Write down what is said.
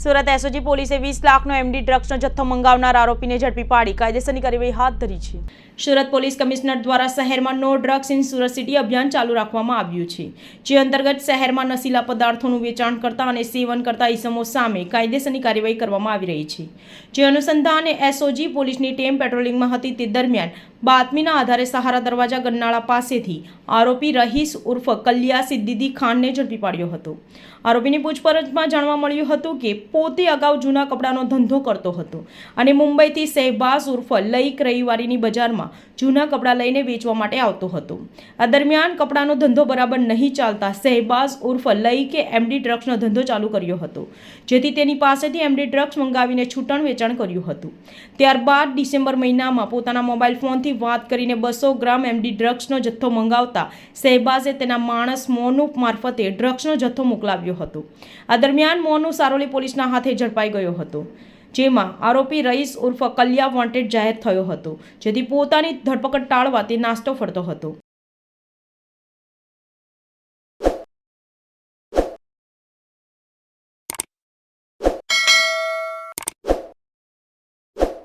Surat SOG પોલીસે વીસ લાખનો એમડી ડ્રગ્સનો જથ્થો મંગાવનાર આરોપીને ઝડપી પાડી. કાયદેસરની કાર્યવાહી હાથ ધરી છે. સુરત પોલીસ કમિશનર દ્વારા શહેરમાં no drugs in Surat city અભિયાન ચાલુ રાખવામાં આવ્યું છે, જે અંતર્ગત શહેરમાં નશીલા પદાર્થોનું વેચાણ કરતા અને સેવન કરતા ઇસમો સામે કાયદેસરની કાર્યવાહી કરવામાં આવી રહી છે. જે અનુસંધાને એસઓજી પોલીસની ટીમ પેટ્રોલિંગમાં હતી તે દરમિયાન બાતમીના આધારે સહારા દરવાજા ગન્નાળા પાસેથી આરોપી રહીશ ઉર્ફ કલ્યા સિદ્દીદી ખાનને ઝડપી પાડ્યો હતો. આરોપીની પૂછપરછમાં જાણવા મળ્યું હતું કે પોતે અગાઉ જૂના કપડાનો ધંધો કરતો હતો અને મુંબઈથી શહેબાઝ ઉર્ફ લઈક રવિવારીની બજારમાં જૂના કપડાં લઈને વેચવા માટે આવતો હતો. આ દરમિયાન કપડાનો ધંધો બરાબર નહીં ચાલતા શહેબાઝ ઉર્ફ લઈકે એમડી ડ્રગ્સનો ધંધો ચાલુ કર્યો હતો, જેથી તેની પાસેથી એમડી ડ્રગ્સ મંગાવીને છૂટણ વેચાણ કર્યું હતું. ત્યારબાદ ડિસેમ્બર મહિનામાં પોતાના મોબાઈલ ફોનથી વાત કરીને બસો ગ્રામ એમડી ડ્રગ્સનો જથ્થો મંગાવતા સહેબાઝે તેના માણસ મોનુ મારફતે ડ્રગ્સનો જથ્થો મોકલાવ્યો હતો. આ દરમિયાન મોનુ સારોલી પોલીસના હાથે ઝડપાઈ ગયો હતો, જેમાં આરોપી રઈસ ઉર્ફ કલ્યા વોન્ટેડ જાહેર થયો હતો, જેથી પોતાની ધરપકડ ટાળવા તે નાસ્તો ફરતો હતો.